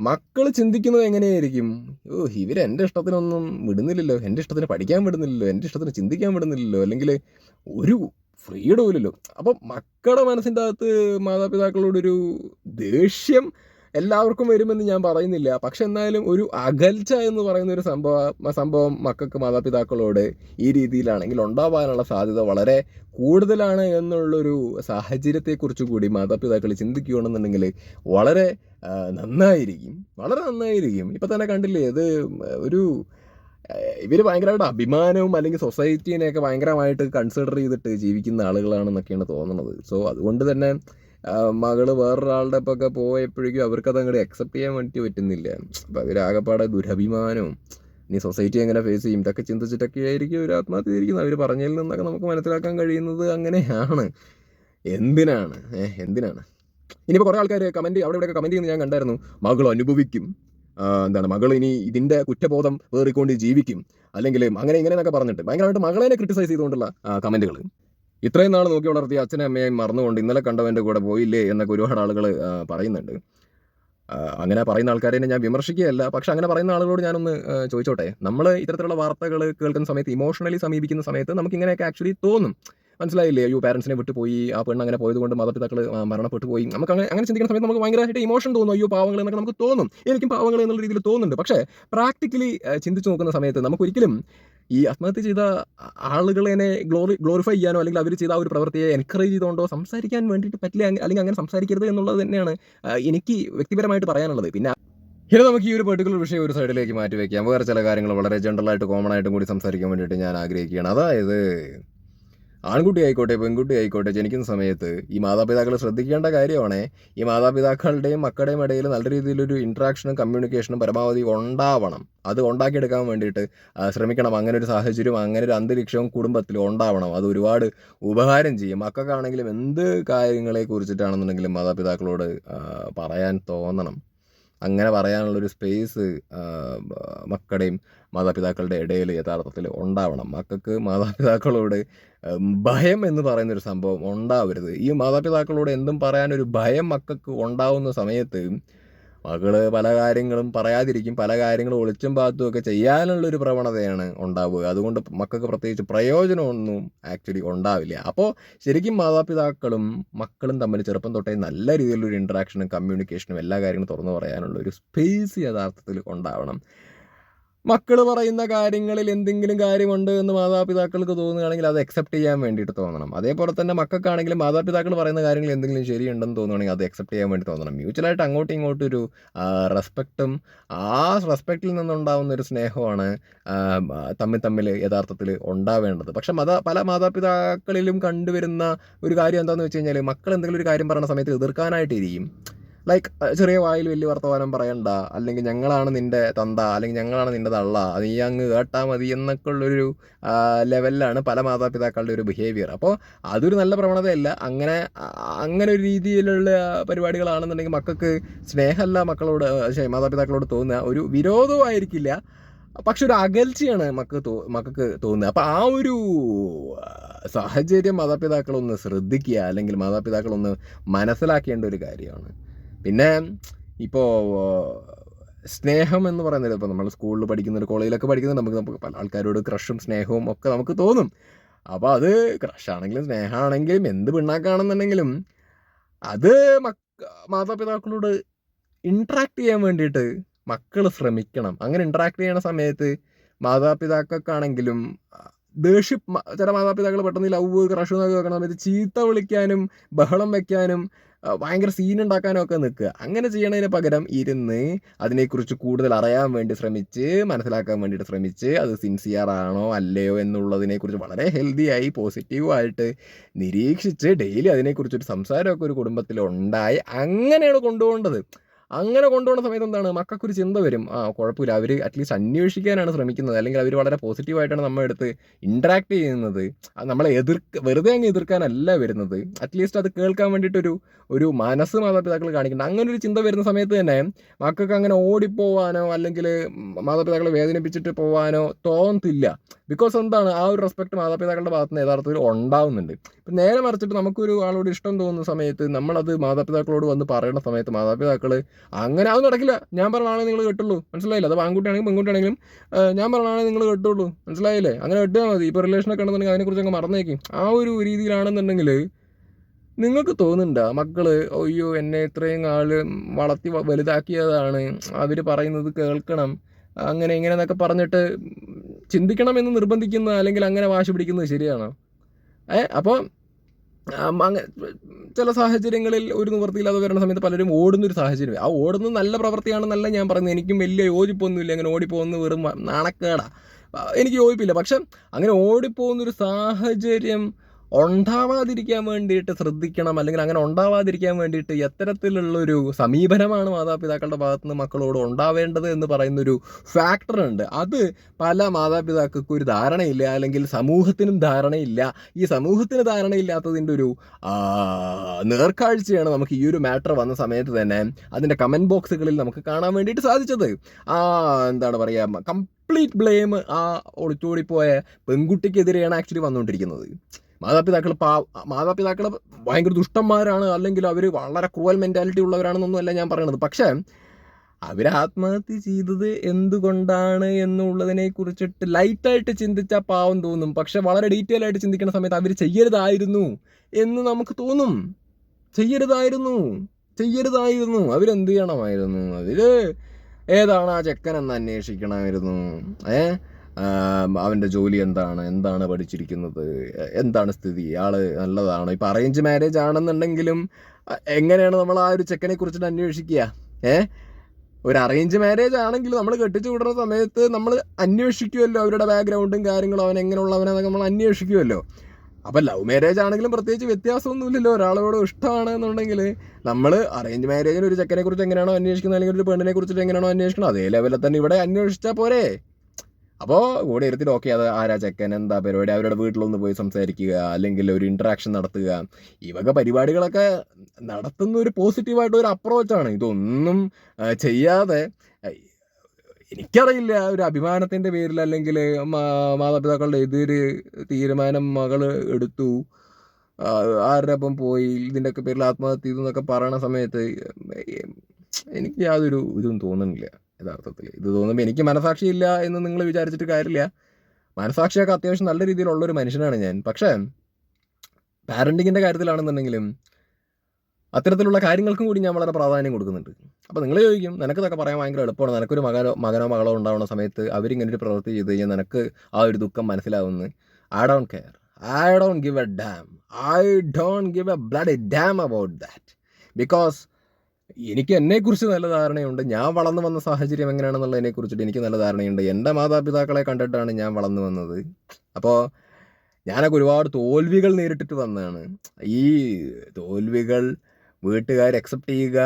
മക്കൾ ചിന്തിക്കുന്നത് എങ്ങനെയായിരിക്കും? ഓ ഇവർ എന്റെ ഇഷ്ടത്തിനൊന്നും വിടുന്നില്ലല്ലോ. എന്റെ ഇഷ്ടത്തിന് പഠിക്കാൻ വിടുന്നില്ലല്ലോ. എന്റെ ഇഷ്ടത്തിന് ചിന്തിക്കാൻ വിടുന്നില്ലല്ലോ. അല്ലെങ്കിൽ ഒരു ഫ്രീഡോ ഇല്ലല്ലോ. അപ്പം മക്കളുടെ മനസ്സിന്റെ അകത്ത് മാതാപിതാക്കളോടൊരു ദേഷ്യം എല്ലാവർക്കും വരുമെന്ന് ഞാൻ പറയുന്നില്ല. പക്ഷെ എന്നാലും ഒരു അകൽച്ച എന്ന് പറയുന്ന ഒരു സംഭവം സംഭവം മക്കൾക്ക് മാതാപിതാക്കളോട് ഈ രീതിയിലാണെങ്കിൽ ഉണ്ടാവാനുള്ള സാധ്യത വളരെ കൂടുതലാണ് എന്നുള്ളൊരു സാഹചര്യത്തെക്കുറിച്ച് കൂടി മാതാപിതാക്കൾ ചിന്തിക്കുകയാണെന്നുണ്ടെങ്കിൽ വളരെ നന്നായിരിക്കും. വളരെ നന്നായിരിക്കും. ഇപ്പം തന്നെ കണ്ടില്ലേ ഇത് ഒരു ഇവർ ഭയങ്കരമായിട്ട് അഭിമാനവും അല്ലെങ്കിൽ സൊസൈറ്റീനെയൊക്കെ ഭയങ്കരമായിട്ട് കൺസിഡർ ചെയ്തിട്ട് ജീവിക്കുന്ന ആളുകളാണെന്നൊക്കെയാണ് തോന്നുന്നത് സോ അതുകൊണ്ട് തന്നെ മകൾ വേറൊരാളുടെ ഇപ്പൊ ഒക്കെ പോയപ്പോഴേക്കും അവർക്കത് അങ്ങോട്ട് അക്സെപ്റ്റ് ചെയ്യാൻ വേണ്ടി പറ്റുന്നില്ല. അപ്പം അവരാകപ്പാടെ ദുരഭിമാനവും ഇനി സൊസൈറ്റി എങ്ങനെ ഫേസ് ചെയ്യും? ഇതൊക്കെ ചിന്തിച്ചിട്ടൊക്കെ ആയിരിക്കും ഒരു ആത്മഹത്യ ചെയ്തിരിക്കുന്നത് അവർ പറഞ്ഞതിൽ നിന്നൊക്കെ നമുക്ക് മനസ്സിലാക്കാൻ കഴിയുന്നത് അങ്ങനെയാണ്. എന്തിനാണ്? ഏഹ് എന്തിനാണ്? ഇനിയിപ്പോൾ കുറേ ആൾക്കാർ കമന്റ് അവിടെ ഇവിടെയൊക്കെ കമന്റ് ചെയ്യുന്നത് ഞാൻ കണ്ടായിരുന്നു. മകൾ അനുഭവിക്കും. എന്താണ് മകൾ ഇനി ഇതിന്റെ കുറ്റബോധം വേറിക്കൊണ്ട് ജീവിക്കും. അല്ലെങ്കിൽ അങ്ങനെ ഇങ്ങനെ എന്നൊക്കെ പറഞ്ഞിട്ട് ഭയങ്കരമായിട്ട് മകളെ ക്രിട്ടിസൈസ് ചെയ്തുകൊണ്ടുള്ള കമന്റുകൾ ഇത്രയും നാൾ നോക്കി വളർത്തിയ അച്ഛനും അമ്മയെയും മറന്നുകൊണ്ട് ഇന്നലെ കണ്ടവന്റെ കൂടെ പോയില്ലേ എന്നൊക്കെ ഒരുപാട് ആളുകൾ പറയുന്നുണ്ട്. അങ്ങനെ പറയുന്ന ആൾക്കാരെ ഞാൻ വിമർശിക്കുകയല്ല. പക്ഷെ അങ്ങനെ പറയുന്ന ആളുകളോട് ഞാനൊന്ന് ചോദിച്ചോട്ടെ. നമ്മൾ ഇത്തരത്തിലുള്ള വാർത്തകൾ കേൾക്കുന്ന സമയത്ത് ഇമോഷണലി സമീപിക്കുന്ന സമയത്ത് നമുക്ക് ഇങ്ങനെയൊക്കെ ആക്ച്വലി തോന്നും. മനസ്സിലായില്ലേ? അയ്യോ പാരൻസിനെ വിട്ടു പോയി ആ പെണ്ണ് അങ്ങനെ പോയതുകൊണ്ട് മാതാപിതാക്കൾ മരണപ്പെട്ടു പോയി. നമുക്ക് അങ്ങനെ അങ്ങനെ ചിന്തിക്കുന്ന സമയത്ത് നമുക്ക് ഭയങ്കരമായിട്ട് ഇമോഷൻ തോന്നും. അയ്യോ പാവങ്ങൾ എന്നൊക്കെ നമുക്ക് തോന്നും. എനിക്കും പാവങ്ങൾ എന്നുള്ള രീതിയിൽ തോന്നുന്നുണ്ട്. പക്ഷേ പ്രാക്ടിക്കലി ചിന്തിച്ചു നോക്കുന്ന സമയത്ത് നമുക്കൊരിക്കലും ഈ ആത്മഹത്യ ചെയ്ത ആളുകളെ ഗ്ലോറി ഗ്ലോറിഫൈ ചെയ്യാനോ അല്ലെങ്കിൽ അവർ ചെയ്ത ആ ഒരു പ്രവൃത്തിയെ എൻകറേജ് ചെയ്തുകൊണ്ടോ സംസാരിക്കാൻ വേണ്ടിയിട്ട് പറ്റില്ല അല്ലെങ്കിൽ അങ്ങനെ സംസാരിക്കരുത് എന്നുള്ളത് തന്നെയാണ് എനിക്ക് വ്യക്തിപരമായിട്ട് പറയാനുള്ളത്. പിന്നെ ഇനി നമുക്ക് ഈ ഒരു പെർട്ടിക്കുലർ വിഷയം ഒരു സൈഡിലേക്ക് മാറ്റി വയ്ക്കാം വേറെ ചില കാര്യങ്ങൾ വളരെ ജനറലായിട്ട് കോമൺ ആയിട്ടും കൂടി സംസാരിക്കാൻ വേണ്ടിയിട്ട് ഞാൻ ആഗ്രഹിക്കുകയാണ്. അതായത് ആൺകുട്ടി ആയിക്കോട്ടെ പെൺകുട്ടി ആയിക്കോട്ടെ ജനിക്കുന്ന സമയത്ത് ഈ മാതാപിതാക്കൾ ശ്രദ്ധിക്കേണ്ട കാര്യമാണ് ഈ മാതാപിതാക്കളുടെയും മക്കളുടെയും ഇടയിൽ നല്ല രീതിയിലൊരു ഇൻട്രാക്ഷനും കമ്മ്യൂണിക്കേഷനും പരമാവധി ഉണ്ടാവണം. അത് ഉണ്ടാക്കിയെടുക്കാൻ വേണ്ടിയിട്ട് ശ്രമിക്കണം. അങ്ങനെ ഒരു സാഹചര്യം അങ്ങനെ ഒരു അന്തരീക്ഷവും കുടുംബത്തിൽ ഉണ്ടാവണം. അത് ഒരുപാട് ഉപകാരം ചെയ്യും. മക്കൾക്കാണെങ്കിലും എന്ത് കാര്യങ്ങളെ കുറിച്ചിട്ടാണെന്നുണ്ടെങ്കിലും മാതാപിതാക്കളോട് പറയാൻ തോന്നണം. അങ്ങനെ പറയാനുള്ളൊരു സ്പേസ് മക്കളുടെയും മാതാപിതാക്കളുടെ ഇടയിൽ യഥാർത്ഥത്തിൽ ഉണ്ടാവണം. മക്കൾക്ക് മാതാപിതാക്കളോട് ഭയം എന്ന് പറയുന്നൊരു സംഭവം ഉണ്ടാവരുത്. ഈ മാതാപിതാക്കളോട് എന്തും പറയാനൊരു ഭയം മക്കൾക്ക് ഉണ്ടാവുന്ന സമയത്ത് മകൾ പല കാര്യങ്ങളും പറയാതിരിക്കും പല കാര്യങ്ങളും ഒളിച്ചും പാത്തും ഒക്കെ ചെയ്യാനുള്ളൊരു പ്രവണതയാണ് ഉണ്ടാവുക. അതുകൊണ്ട് മക്കൾക്ക് പ്രത്യേകിച്ച് പ്രയോജനമൊന്നും ആക്ച്വലി ഉണ്ടാവില്ല. അപ്പോൾ ശരിക്കും മാതാപിതാക്കളും മക്കളും തമ്മിൽ ചെറുപ്പം തൊട്ടേ നല്ല രീതിയിലൊരു ഇൻട്രാക്ഷനും കമ്മ്യൂണിക്കേഷനും എല്ലാ കാര്യങ്ങളും തുറന്നു പറയാനുള്ള ഒരു സ്പേസ് യഥാർത്ഥത്തിൽ ഉണ്ടാവണം. മക്കൾ പറയുന്ന കാര്യങ്ങളിൽ എന്തെങ്കിലും കാര്യമുണ്ട് എന്ന് മാതാപിതാക്കൾക്ക് തോന്നുകയാണെങ്കിൽ അത് അക്സെപ്റ്റ് ചെയ്യാൻ വേണ്ടിയിട്ട് തോന്നണം. അതേപോലെ തന്നെ മക്കൾക്കാണെങ്കിലും മാതാപിതാക്കൾ പറയുന്ന കാര്യങ്ങൾ എന്തെങ്കിലും ശരിയുണ്ടെന്ന് തോന്നുകയാണെങ്കിൽ അത് അക്സെപ്റ്റ് ചെയ്യാൻ വേണ്ടി തോന്നണം. മ്യൂച്വലായിട്ട് അങ്ങോട്ടും ഇങ്ങോട്ടും ഒരു റെസ്പെക്റ്റും ആ റെസ്പെക്റ്റിൽ നിന്നുണ്ടാവുന്ന ഒരു സ്നേഹമാണ് തമ്മിൽ തമ്മിൽ യഥാർത്ഥത്തിൽ ഉണ്ടാവേണ്ടത്. പക്ഷെ മത പല മാതാപിതാക്കളിലും കണ്ടുവരുന്ന ഒരു കാര്യം എന്താണെന്ന് വെച്ച് കഴിഞ്ഞാൽ മക്കൾ എന്തെങ്കിലും ഒരു കാര്യം പറയുന്ന സമയത്ത് എതിർക്കാനായിട്ടിരിക്കും ലൈക്ക് ചെറിയ വായിൽ വലിയ വർത്തമാനം പറയണ്ട. അല്ലെങ്കിൽ ഞങ്ങളാണ് നിന്റെ തന്ത. അല്ലെങ്കിൽ ഞങ്ങളാണ് നിന്റെ തള്ള. നീ അങ്ങ് കേട്ടാ മതി എന്നൊക്കെ ഉള്ളൊരു ലെവലിലാണ് പല മാതാപിതാക്കളുടെ ഒരു ബിഹേവിയർ അപ്പോൾ അതൊരു നല്ല പ്രവണതയല്ല. അങ്ങനെ അങ്ങനെ ഒരു രീതിയിലുള്ള പരിപാടികളാണെന്നുണ്ടെങ്കിൽ മക്കൾക്ക് സ്നേഹമല്ല മക്കളോട് മാതാപിതാക്കളോട് തോന്നുക. ഒരു വിരോധമായിരിക്കില്ല പക്ഷെ ഒരു അകൽച്ചയാണ് മക്കൾക്ക് തോ മക്കൾക്ക് തോന്നുന്നത് അപ്പം ആ ഒരു സാഹചര്യം മാതാപിതാക്കളൊന്ന് ശ്രദ്ധിക്കുക. അല്ലെങ്കിൽ മാതാപിതാക്കളൊന്ന് മനസ്സിലാക്കേണ്ട ഒരു കാര്യമാണ്. പിന്നെ ഇപ്പോൾ സ്നേഹം എന്ന് പറയുന്നത് ഇപ്പോൾ നമ്മൾ സ്കൂളിൽ പഠിക്കുന്ന കോളേജിലൊക്കെ പഠിക്കുന്നുണ്ട് നമുക്ക് നമുക്ക് പല ആൾക്കാരോട് ക്രഷും സ്നേഹവും ഒക്കെ നമുക്ക് തോന്നും. അപ്പോൾ അത് ക്രഷാണെങ്കിലും സ്നേഹമാണെങ്കിലും എന്ത് പിണ്ണാക്കാണെന്നുണ്ടെങ്കിലും അത് മക്ക മാതാപിതാക്കളോട് ഇൻട്രാക്ട് ചെയ്യാൻ വേണ്ടിയിട്ട് മക്കൾ ശ്രമിക്കണം. അങ്ങനെ ഇൻട്രാക്ട് ചെയ്യണ സമയത്ത് മാതാപിതാക്കൾക്കാണെങ്കിലും ദേഷ്യം ചില മാതാപിതാക്കൾ പെട്ടെന്ന് ലവ് ക്രഷ് എന്നൊക്കെ വെക്കണം സമയത്ത് ചീത്ത വിളിക്കാനും ബഹളം വെക്കാനും ഭയങ്കര സീൻ ഉണ്ടാക്കാനും ഒക്കെ നിൽക്കുക. അങ്ങനെ ചെയ്യണതിന് പകരം ഇരുന്ന് അതിനെക്കുറിച്ച് കൂടുതൽ അറിയാൻ വേണ്ടി ശ്രമിച്ച് മനസ്സിലാക്കാൻ വേണ്ടിയിട്ട് ശ്രമിച്ച് അത് സിൻസിയർ ആണോ അല്ലയോ എന്നുള്ളതിനെക്കുറിച്ച് വളരെ ഹെൽത്തി ആയി പോസിറ്റീവായിട്ട് നിരീക്ഷിച്ച് ഡെയിലി അതിനെക്കുറിച്ചൊരു സംസാരമൊക്കെ ഒരു കുടുംബത്തിൽ ഉണ്ടായി അങ്ങനെയാണ് കൊണ്ടുപോകേണ്ടത്. അങ്ങനെ കൊണ്ടുപോകുന്ന സമയത്ത് എന്താണ്? മക്കൾക്കൊരു ചിന്ത വരും. ആ കുഴപ്പമില്ല. അവർ അറ്റ്ലീസ്റ്റ് അന്വേഷിക്കാനാണ് ശ്രമിക്കുന്നത്. അല്ലെങ്കിൽ അവർ വളരെ പോസിറ്റീവായിട്ടാണ് നമ്മുടെ അടുത്ത് ഇൻട്രാക്ട് ചെയ്യുന്നത്. നമ്മളെ എതിർക്ക് വെറുതെ അങ്ങ് എതിർക്കാനല്ല വരുന്നത്. അറ്റ്ലീസ്റ്റ് അത് കേൾക്കാൻ വേണ്ടിയിട്ടൊരു ഒരു മനസ്സ് മാതാപിതാക്കൾ കാണിക്കുന്നുണ്ട്. അങ്ങനെ ഒരു ചിന്ത വരുന്ന സമയത്ത് തന്നെ മക്കൾക്ക് അങ്ങനെ ഓടിപ്പോവാനോ അല്ലെങ്കിൽ മാതാപിതാക്കളെ വേദനിപ്പിച്ചിട്ട് പോവാനോ തോന്നത്തില്ല. ബിക്കോസ് എന്താണ്? ആ ഒരു റെസ്പെക്ട് മാതാപിതാക്കളുടെ ഭാഗത്ത് നിന്ന് യഥാർത്ഥത്തിൽ ഉണ്ടാവുന്നുണ്ട്. ഇപ്പം നേരെ മറിച്ചിട്ട് നമുക്കൊരു ആളോട് ഇഷ്ടം തോന്നുന്ന സമയത്ത് നമ്മളത് മാതാപിതാക്കളോട് വന്ന് പറയുന്ന സമയത്ത് മാതാപിതാക്കൾ അങ്ങനെ അത് നടക്കില്ല. ഞാൻ പറഞ്ഞാണെങ്കിൽ നിങ്ങൾ കേട്ടുള്ളൂ. മനസ്സിലായില്ല? അത് ആൺകുട്ടിയാണെങ്കിലും പെൺകുട്ടിയാണെങ്കിലും ഞാൻ പറഞ്ഞാണെങ്കിൽ നിങ്ങൾ കേട്ടുള്ളൂ. മനസ്സിലായില്ലേ? അങ്ങനെ കേട്ടാൽ മതി. ഇപ്പോൾ റിലേഷനൊക്കെ ഉണ്ടെന്നുണ്ടെങ്കിൽ അതിനെക്കുറിച്ച് അങ്ങ് മറന്നേക്കും. ആ ഒരു രീതിയിലാണെന്നുണ്ടെങ്കിൽ നിങ്ങൾക്ക് തോന്നുന്നുണ്ടോ? മക്കൾ അയ്യോ എന്നെ ഇത്രയും ആൾ വളർത്തി വലുതാക്കിയതാണ്. അവർ പറയുന്നത് കേൾക്കണം. അങ്ങനെ ഇങ്ങനെ എന്നൊക്കെ പറഞ്ഞിട്ട് ചിന്തിക്കണം എന്ന് നിർബന്ധിക്കുന്ന അല്ലെങ്കിൽ അങ്ങനെ വാശി പിടിക്കുന്നത് ശരിയാണ്. ഏ അപ്പോൾ ചില സാഹചര്യങ്ങളിൽ ഒരു നിവൃത്തിയില്ലാതെ വരുന്ന സമയത്ത് പലരും ഓടുന്നൊരു സാഹചര്യം ആ ഓടുന്നത് നല്ല പ്രവൃത്തിയാണെന്നല്ല ഞാൻ പറയുന്നത്. എനിക്കും വലിയ യോജിപ്പൊന്നുമില്ല. അങ്ങനെ ഓടിപ്പോകുന്ന വെറും നാണക്കേടാ. എനിക്ക് യോജിപ്പില്ല. പക്ഷെ അങ്ങനെ ഓടിപ്പോകുന്നൊരു സാഹചര്യം ഉണ്ടാവാതിരിക്കാൻ വേണ്ടിയിട്ട് ശ്രദ്ധിക്കണം അല്ലെങ്കിൽ അങ്ങനെ ഉണ്ടാവാതിരിക്കാൻ വേണ്ടിയിട്ട് എത്തരത്തിലുള്ളൊരു സമീപനമാണ് മാതാപിതാക്കളുടെ ഭാഗത്ത് നിന്ന് മക്കളോട് ഉണ്ടാവേണ്ടത് എന്ന് പറയുന്നൊരു ഫാക്ടർ ഉണ്ട്. അത് പല മാതാപിതാക്കൾക്കും ഒരു ധാരണയില്ല അല്ലെങ്കിൽ സമൂഹത്തിനും ധാരണയില്ല. ഈ സമൂഹത്തിന് ധാരണയില്ലാത്തതിന്റെ ഒരു നേർക്കാഴ്ചയാണ് നമുക്ക് ഈ ഒരു മാറ്റർ വന്ന സമയത്ത് തന്നെ അതിന്റെ കമന്റ് ബോക്സുകളിൽ നമുക്ക് കാണാൻ വേണ്ടിയിട്ട് സാധിച്ചത്. ആ എന്താണ് പറയുക കംപ്ലീറ്റ് ബ്ലെയിം ആ ഒളിച്ചോടിപ്പോയ പെൺകുട്ടിക്കെതിരെയാണ് ആക്ച്വലി വന്നുകൊണ്ടിരിക്കുന്നത്. മാതാപിതാക്കൾ പാ മാതാപിതാക്കൾ ഭയങ്കര ദുഷ്ടന്മാരാണ് അല്ലെങ്കിൽ അവർ വളരെ ക്രൂവൽ മെന്റാലിറ്റി ഉള്ളവരാണെന്നൊന്നുമല്ല ഞാൻ പറയണത്. പക്ഷേ അവർ ആത്മഹത്യ ചെയ്തത് എന്തുകൊണ്ടാണ് എന്നുള്ളതിനെ കുറിച്ചിട്ട് ലൈറ്റായിട്ട് ചിന്തിച്ചാൽ പാവം തോന്നും. പക്ഷെ വളരെ ഡീറ്റെയിൽ ആയിട്ട് ചിന്തിക്കുന്ന സമയത്ത് അവർ ചെയ്യരുതായിരുന്നു എന്ന് നമുക്ക് തോന്നും. ചെയ്യരുതായിരുന്നു. ചെയ്യരുതായിരുന്നു. അവരെന്ത് ചെയ്യണമായിരുന്നു? അവർ ഏതാണ് ആ ചെക്കൻ എന്ന് അന്വേഷിക്കണമായിരുന്നു. ഏ? ആം, അവന്റെ ജോലി എന്താണ്? എന്താണ് പഠിച്ചിരിക്കുന്നത്? എന്താണ് സ്ഥിതി? ആൾ നല്ലതാണോ. ഇപ്പം അറേഞ്ച് മാരേജ് ആണെന്നുണ്ടെങ്കിലും എങ്ങനെയാണ് നമ്മൾ ആ ഒരു ചെക്കനെ കുറിച്ചിട്ട് അന്വേഷിക്കുക? ഏ? ഒരു അറേഞ്ച് മാരേജ് ആണെങ്കിൽ നമ്മൾ കെട്ടിച്ചു വിടുന്ന സമയത്ത് നമ്മൾ അന്വേഷിക്കുമല്ലോ അവരുടെ ബാക്ക്ഗ്രൗണ്ടും കാര്യങ്ങളും അവൻ എങ്ങനെയുള്ളവനെന്നൊക്കെ നമ്മൾ അന്വേഷിക്കുമല്ലോ അപ്പം ലവ് മാരേജ് ആണെങ്കിലും പ്രത്യേകിച്ച് വ്യത്യാസമൊന്നുമില്ലല്ലോ. ഒരാളോട് ഇഷ്ടമാണ് എന്നുണ്ടെങ്കിൽ നമ്മൾ അറേഞ്ച് മാരേജിന് ഒരു ചെക്കനെ കുറിച്ച് എങ്ങനെയാണോ അന്വേഷിക്കുന്നത് അല്ലെങ്കിൽ ഒരു പെണ്ണിനെ കുറിച്ചിട്ട് എങ്ങനെയാണോ അന്വേഷിക്കുന്നത് അതേ ലെവലിൽ തന്നെ ഇവിടെ അന്വേഷിച്ചാൽ പോരെ. അപ്പോൾ കൂടെ ഇരുത്തിട്ട് ഓക്കെ അത് ആരാ ചെക്കൻ എന്താ പരിപാടി? അവരുടെ വീട്ടിലൊന്ന് പോയി സംസാരിക്കുക അല്ലെങ്കിൽ ഒരു ഇൻട്രാക്ഷൻ നടത്തുക. ഈ വക പരിപാടികളൊക്കെ നടത്തുന്ന ഒരു പോസിറ്റീവായിട്ട് ഒരു അപ്രോച്ചാണ് ഇതൊന്നും ചെയ്യാതെ എനിക്കറിയില്ല ഒരു അഭിമാനത്തിന്റെ പേരിൽ അല്ലെങ്കിൽ മാതാപിതാക്കളുടെ എതിര് തീരുമാനം മകൾ എടുത്തു. ആരുടെ ഒപ്പം പോയി ഇതിന്റെയൊക്കെ പേരിൽ ആത്മഹത്യ ചെയ്തു എന്നൊക്കെ പറയണ സമയത്ത് എനിക്ക് യാതൊരു ഇതും തോന്നുന്നില്ല. യഥാർത്ഥത്തിൽ ഇത് തോന്നുമ്പോൾ എനിക്ക് മനസാക്ഷിയില്ല എന്ന് നിങ്ങൾ വിചാരിച്ചിട്ട് കാര്യമില്ല. മനസാക്ഷിയൊക്കെ അത്യാവശ്യം നല്ല രീതിയിലുള്ള ഒരു മനുഷ്യനാണ് ഞാൻ. പക്ഷേ പാരന്റിങ്ങിന്റെ കാര്യത്തിലാണെന്നുണ്ടെങ്കിലും അത്തരത്തിലുള്ള കാര്യങ്ങൾക്കും കൂടി ഞാൻ വളരെ പ്രാധാന്യം കൊടുക്കുന്നുണ്ട്. അപ്പോൾ നിങ്ങൾ ചോദിക്കും നിനക്കിതൊക്കെ പറയാൻ ഭയങ്കര എളുപ്പമാണ്. നിനക്കൊരു മകനോ മകനോ മകളോ ഉണ്ടാവുന്ന സമയത്ത് അവരിങ്ങനെ ഒരു പ്രവൃത്തി ചെയ്ത് കഴിഞ്ഞാൽ നിനക്ക് ആ ഒരു ദുഃഖം മനസ്സിലാവുന്നു I don't care I don't give a damn I don't give a bloody damn about that because എനിക്ക് എന്നെക്കുറിച്ച് നല്ല ധാരണയുണ്ട്. ഞാൻ വളർന്നു വന്ന സാഹചര്യം എങ്ങനെയാണെന്നുള്ളതിനെ കുറിച്ചിട്ട് എനിക്ക് നല്ല ധാരണയുണ്ട്. എന്റെ മാതാപിതാക്കളെ കണ്ടിട്ടാണ് ഞാൻ വളർന്നു വന്നത്. അപ്പോൾ ഞാനൊക്കെ ഒരുപാട് തോൽവികൾ നേരിട്ടിട്ട് വന്നതാണ്. ഈ തോൽവികൾ വീട്ടുകാർ അക്സെപ്റ്റ് ചെയ്യുക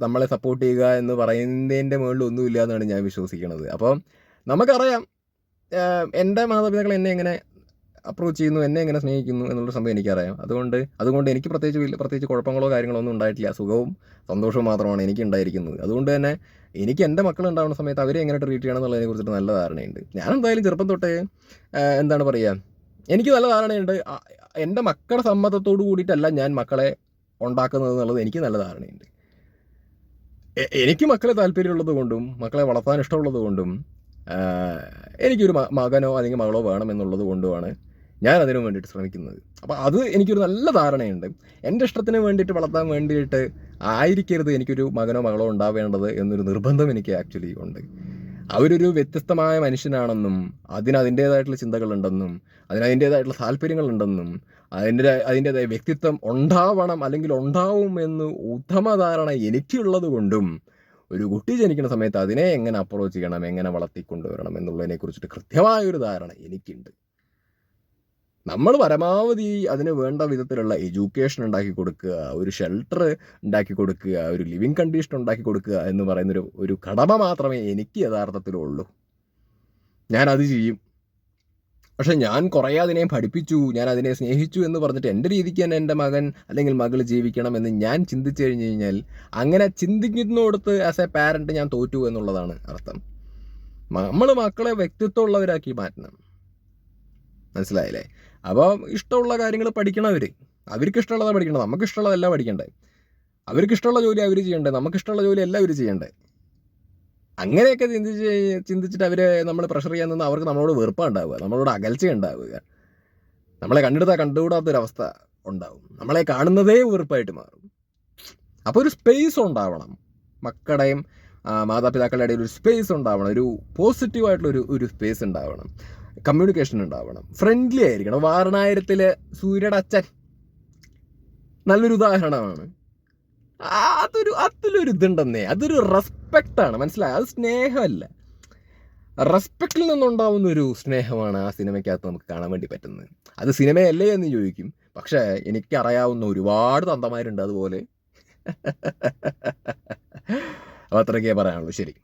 നമ്മളെ സപ്പോർട്ട് ചെയ്യുക എന്ന് പറയുന്നതിന്റെ മുകളിൽ ഒന്നുമില്ല എന്നാണ് ഞാൻ വിശ്വസിക്കുന്നത് അപ്പം നമുക്കറിയാം എന്റെ മാതാപിതാക്കൾ എന്നെ എങ്ങനെ അപ്രോച്ച് ചെയ്യുന്നു എന്നെ എങ്ങനെ സ്നേഹിക്കുന്നു എന്നുള്ള സംഭവം എനിക്കറിയാം. അതുകൊണ്ട് അതുകൊണ്ട് എനിക്ക് പ്രത്യേകിച്ച് പ്രത്യേകിച്ച് കുഴപ്പങ്ങളോ കാര്യങ്ങളോ ഒന്നും ഉണ്ടായിട്ടില്ല. സുഖവും സന്തോഷവും മാത്രമാണ് എനിക്ക് ഉണ്ടായിരിക്കുന്നത്. അതുകൊണ്ട് തന്നെ എനിക്ക് എന്റെ മക്കൾ ഉണ്ടാവുന്ന സമയത്ത് അവരെ എങ്ങനെ ട്രീറ്റ് ചെയ്യണം എന്നുള്ളതിനെ കുറിച്ചിട്ട് നല്ല ധാരണയുണ്ട്. ഞാൻ എന്തായാലും ചെറുപ്പം തൊട്ടേ എന്താണ് പറയുക എനിക്ക് നല്ല ധാരണയുണ്ട്. എന്റെ മക്കളുടെ സമ്മതത്തോട് കൂടിയിട്ടല്ല ഞാൻ മക്കളെ ഉണ്ടാക്കുന്നത് എന്നുള്ളത് എനിക്ക് നല്ല ധാരണയുണ്ട്. എനിക്ക് മക്കളെ താല്പര്യമുള്ളത് കൊണ്ടും മക്കളെ വളർത്താൻ ഇഷ്ടമുള്ളത് കൊണ്ടും എനിക്കൊരു മകനോ അല്ലെങ്കിൽ മകളോ വേണം എന്നുള്ളത് കൊണ്ടുമാണ് ഞാൻ അതിനു വേണ്ടിയിട്ട് ശ്രമിക്കുന്നത്. അപ്പോൾ അത് എനിക്കൊരു നല്ല ധാരണയുണ്ട്. എന്റെ ഇഷ്ടത്തിന് വേണ്ടിയിട്ട് വളർത്താൻ വേണ്ടിയിട്ട് ആയിരിക്കരുത് എനിക്കൊരു മകനോ മകളോ ഉണ്ടാവേണ്ടത് എന്നൊരു നിർബന്ധം എനിക്ക് ആക്ച്വലി ഉണ്ട്. അവരൊരു വ്യത്യസ്തമായ മനുഷ്യനാണെന്നും അതിന് അതിന്റേതായിട്ടുള്ള ചിന്തകളുണ്ടെന്നും അതിന് അതിന്റേതായിട്ടുള്ള താല്പര്യങ്ങളുണ്ടെന്നും അതിന്റെ അതിന്റേതായ വ്യക്തിത്വം ഉണ്ടാവണം അല്ലെങ്കിൽ ഉണ്ടാവും എന്ന് ഉത്തമ ധാരണ എനിക്കുള്ളത് കൊണ്ടും ഒരു കുട്ടി ജനിക്കുന്ന സമയത്ത് അതിനെ എങ്ങനെ അപ്രോച്ച് ചെയ്യണം എങ്ങനെ വളർത്തിക്കൊണ്ടുവരണം എന്നുള്ളതിനെ കുറിച്ചിട്ട് കൃത്യമായൊരു ധാരണ എനിക്കുണ്ട്. നമ്മൾ പരമാവധി അതിന് വേണ്ട വിധത്തിലുള്ള എഡ്യൂക്കേഷൻ ഉണ്ടാക്കി കൊടുക്കുക ഒരു ഷെൽട്ടർ ഉണ്ടാക്കി കൊടുക്കുക ഒരു ലിവിങ് കണ്ടീഷൻ ഉണ്ടാക്കി കൊടുക്കുക എന്ന് പറയുന്നൊരു ഒരു കടമ മാത്രമേ എനിക്ക് യഥാർത്ഥത്തിലുള്ളൂ. ഞാൻ അത് ചെയ്യും. പക്ഷെ ഞാൻ കുറേ അതിനെ പഠിപ്പിച്ചു ഞാൻ അതിനെ സ്നേഹിച്ചു എന്ന് പറഞ്ഞിട്ട് എന്റെ രീതിക്ക് തന്നെ എന്റെ മകൻ അല്ലെങ്കിൽ മകൾ ജീവിക്കണം എന്ന് ഞാൻ ചിന്തിച്ചു കഴിഞ്ഞ് കഴിഞ്ഞാൽ അങ്ങനെ ചിന്തിക്കുന്നിടത്ത് ആസ് എ പാരന്റ് ഞാൻ തോറ്റു എന്നുള്ളതാണ് അർത്ഥം. നമ്മൾ മക്കളെ വ്യക്തിത്വമുള്ളവരാക്കി മാറ്റണം. മനസ്സിലായില്ലേ? അപ്പോൾ ഇഷ്ടമുള്ള കാര്യങ്ങൾ പഠിക്കണം അവർ അവർക്ക് ഇഷ്ടമുള്ളതാണ് പഠിക്കേണ്ടത് നമുക്ക് ഇഷ്ടമുള്ളതല്ല പഠിക്കണ്ടേ. അവർക്ക് ഇഷ്ടമുള്ള ജോലി അവർ ചെയ്യണ്ടേ. നമുക്ക് ഇഷ്ടമുള്ള ജോലി അല്ല അവർ ചെയ്യണ്ടേ. അങ്ങനെയൊക്കെ ചിന്തിച്ച് ചിന്തിച്ചിട്ട് അവരെ നമ്മൾ പ്രഷർ ചെയ്യാൻ നിന്ന് അവർക്ക് നമ്മളോട് വെറുപ്പുണ്ടാവുക നമ്മളോട് അകൽച്ച ഉണ്ടാവുക. നമ്മളെ കണ്ടെടുത്താൽ കണ്ടുകൂടാത്തൊരവസ്ഥ ഉണ്ടാവും. നമ്മളെ കാണുന്നതേ വെറുപ്പായിട്ട് മാറും. അപ്പോൾ ഒരു സ്പേസ് ഉണ്ടാവണം. മക്കളുടെയും മാതാപിതാക്കളുടെ ഇടയിൽ ഒരു സ്പേസ് ഉണ്ടാവണം. ഒരു പോസിറ്റീവായിട്ടുള്ള ഒരു ഒരു സ്പേസ് ഉണ്ടാവണം. കമ്മ്യൂണിക്കേഷൻ ഉണ്ടാവണം. ഫ്രണ്ട്ലി ആയിരിക്കണം. വാരണായിരത്തിലെ സൂര്യയുടെ അച്ഛൻ നല്ലൊരു ഉദാഹരണമാണ്. അതൊരു അതിലൊരു ഇതുണ്ടെന്നേ. അതൊരു റെസ്പെക്റ്റ് ആണ്. മനസ്സിലായി? അത് സ്നേഹമല്ല. റെസ്പെക്റ്റിൽ നിന്നുണ്ടാവുന്ന ഒരു സ്നേഹമാണ് ആ സിനിമയ്ക്കകത്ത് നമുക്ക് കാണാൻ വേണ്ടി പറ്റുന്നത്. അത് സിനിമയല്ലേ എന്ന് ചോദിക്കും. പക്ഷേ എനിക്കറിയാവുന്ന ഒരുപാട് തന്തമാരുണ്ട് അതുപോലെ. *laughs* അപ്പോൾ അത്രയൊക്കെ പറയാനുള്ളൂ. ശരി.